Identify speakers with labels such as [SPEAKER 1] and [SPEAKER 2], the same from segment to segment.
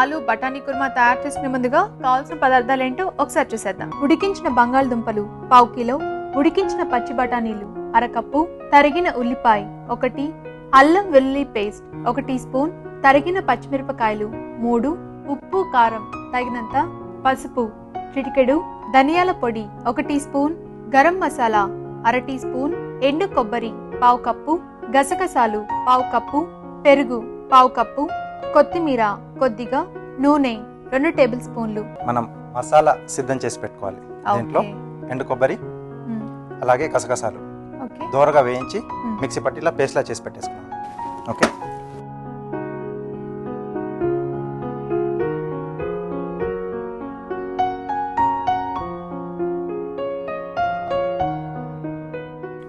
[SPEAKER 1] ఆలు బఠానీ కుర్మా తయారు చేసుకునే ముందుగా కావాల్సిన పదార్థాలు ఏంటో ఒకసారి చూసేద్దాం. ఉడికించిన బంగాళదుంపలు పావు కిలో ఉడికించిన పచ్చి బఠానీలు అరకప్పు తరిగిన ఉల్లిపాయ ఒకటి అల్లం వెల్లుల్లి పేస్ట్ ఒక టీ స్పూన్ తరిగిన పచ్చిమిరపకాయలు మూడు ఉప్పు కారం తగినంత పసుపు చిటికెడు ధనియాల పొడి ఒక టీ స్పూన్ గరం మసాలా అర టీ స్పూన్ ఎండు కొబ్బరి పావు కప్పు గసగసాలు పావు కప్పు పెరుగు పావు కప్పు కొత్తిమీర కొద్దిగా నూనె రెండు టేబుల్ స్పూన్లు.
[SPEAKER 2] మనం మసాలా సిద్ధం చేసి పెట్టుకోవాలి. దీంట్లో. ఎండు కొబ్బరి. అలాగే గసగసాలు
[SPEAKER 1] ఓకే.
[SPEAKER 2] దోరగా వేయించి. మిక్సీ పట్టిలా పేస్ట్లా చేసి పెట్టేసుకున్నాం ఓకే?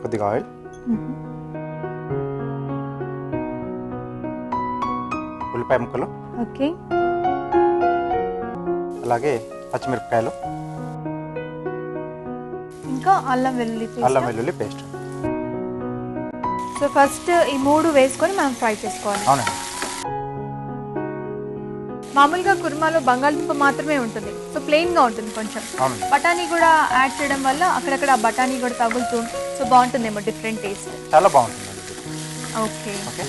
[SPEAKER 2] కొద్దిగా ఆయిల్. ఉల్లిపాయ ముక్కలు.
[SPEAKER 1] ఓకే.
[SPEAKER 2] అలాగే పచ్చిమిరపకాయలు.
[SPEAKER 1] ఇంకా అల్లం వెల్లుల్లి
[SPEAKER 2] అల్లం వెల్లుల్లి పేస్ట్.
[SPEAKER 1] సో ఫస్ట్ ఈ మూడు వేసుకొని మనం ఫ్రై చేసుకోవాలి.
[SPEAKER 2] అవునండి.
[SPEAKER 1] మామూలుగా కుర్మాలో బంగాళదుంప మాత్రమే ఉంటుంది. సో ప్లెయిన్గా ఉంటుంది కొంచెం. బఠానీ కూడా యాడ్ చేయడం వల్ల అక్కడక్కడ బఠానీ కూడా తగులుతూ సో బాగుంటుందేమో డిఫరెంట్ టేస్ట్.
[SPEAKER 2] చాలా.
[SPEAKER 1] ఓకే.
[SPEAKER 2] ఓకే.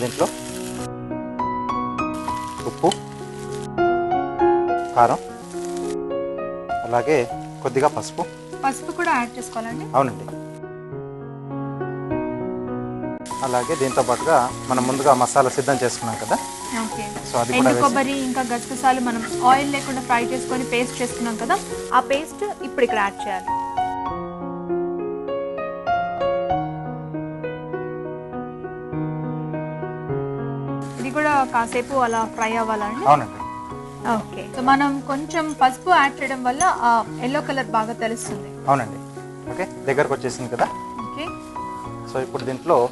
[SPEAKER 2] దీంట్లో ఉప్పు. కారం అలాగే కొద్దిగా పసుపు.
[SPEAKER 1] పసుపు కూడా యాడ్ చేసుకోవాలండి.
[SPEAKER 2] అవునండి. అలాగే దీంతో పాటుగా మనం ముందుగా మసాలా సిద్ధం చేసుకున్నాం కదా.
[SPEAKER 1] ఓకే.
[SPEAKER 2] సో అది కూడా
[SPEAKER 1] కొబ్బరి ఇంకా గసగసాలు మనం ఆయిల్ లేకుండా ఫ్రై చేసుకొని పేస్ట్ చేసుకున్నాం కదా ఆ పేస్ట్ ఇప్పుడు ఇక్కడ యాడ్ చేయాలి. ఇది కూడా కాసేపు అలా ఫ్రై అవ్వాలండి
[SPEAKER 2] అవునండి.
[SPEAKER 1] ఓకే. సో మనం కొంచెం పసుపు యాడ్ చేయడం వల్ల ఆ ఎల్లో కలర్ బాగా తెలుస్తుంది.
[SPEAKER 2] అవునండి. ఓకే? దగ్గరకు వచ్చేసింది కదా?
[SPEAKER 1] ఓకే.
[SPEAKER 2] సో ఇప్పుడు దీంట్లో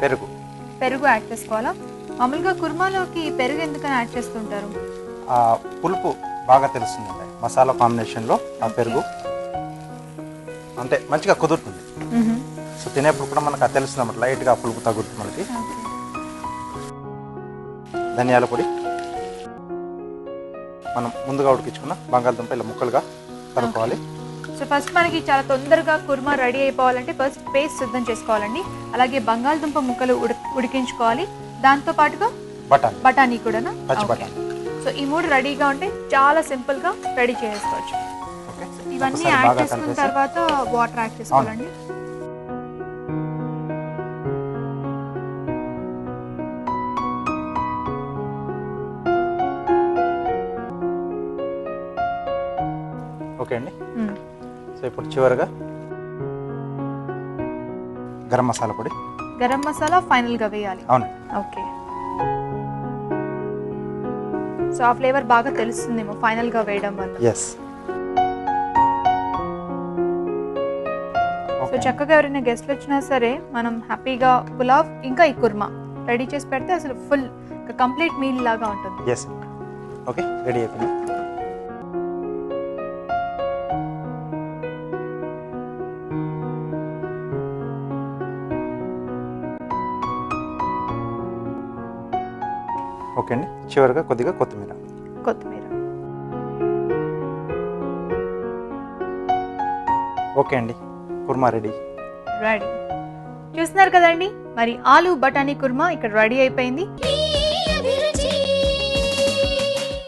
[SPEAKER 2] పెరుగు.
[SPEAKER 1] పెరుగు యాడ్ చేసుకోవాలా? మామూలుగా కుర్మాలోకి పెరుగు ఎందుకని యాడ్ చేస్తుంటారు?
[SPEAKER 2] ఆ పులుపు బాగా తెలుస్తుందండి. మసాలా కాంబినేషన్లో ఆ పెరుగు. అంటే మంచిగా కుదురుతుంది. సో తినేప్పుడు కూడా మనకు అది తెలుస్తుంది అన్నమాట. లైట్గా పులుపు తగ్గుతుంది మనకి. ధనియాల పొడి. మనం ముందుగా ఉడికించుకున్న బంగాళదుంప ఇలా ముక్కలుగా కలుపుకోవాలి.
[SPEAKER 1] సో ఫస్ట్ మనకి చాలా తొందరగా కుర్మా రెడీ అయిపోవాలంటే ఫస్ట్ పేస్ట్ సిద్ధం చేసుకోవాలండి. అలాగే బంగాళదుంప ముక్కలు ఉడి- ఉడికించుకోవాలి. దాంతో పాటుగా
[SPEAKER 2] బఠానీ.
[SPEAKER 1] బఠానీ.
[SPEAKER 2] బఠానీ.
[SPEAKER 1] సో ఈ మూడు రెడీగా ఉంటే చాలా సింపుల్గా రెడీ చేసుకోవచ్చు. ఇవన్నీ యాడ్ చేసుకున్న తర్వాత వాటర్ యాడ్ చేసుకోవాలండి.
[SPEAKER 2] ఓకే అండి. సో ఇప్పుడు చివరిగా గరం మసాలా పొడి.
[SPEAKER 1] గరం మసాలా ఫైనల్గా వేయాలి.
[SPEAKER 2] అవును.
[SPEAKER 1] ఓకే. సో ఆ ఫ్లేవర్ బాగా తెలుస్తుందేమో ఫైనల్గా వేయడం వల్ల.
[SPEAKER 2] ఎస్
[SPEAKER 1] సో చక్కగా ఎవరైనా గెస్ట్లు వచ్చినా సరే మనం హ్యాపీగా పులావ్ ఇంకా ఈ కుర్మా రెడీ చేసి పెడితే అసలు ఫుల్ కంప్లీట్ మీల్ లాగా ఉంటుంది.
[SPEAKER 2] ఎస్ ఓకే రెడీ అయిపోయింది. ఓకే అండి. చివరిగా కొద్దిగా కొత్తిమీర.
[SPEAKER 1] కొత్తిమీర.
[SPEAKER 2] ఓకే అండి. కుర్మా రెడీ.
[SPEAKER 1] రెడీ. చూస్తున్నారు కదండి? మరి ఆలు బఠానీ కుర్మా ఇక్కడ రెడీ అయిపోయింది.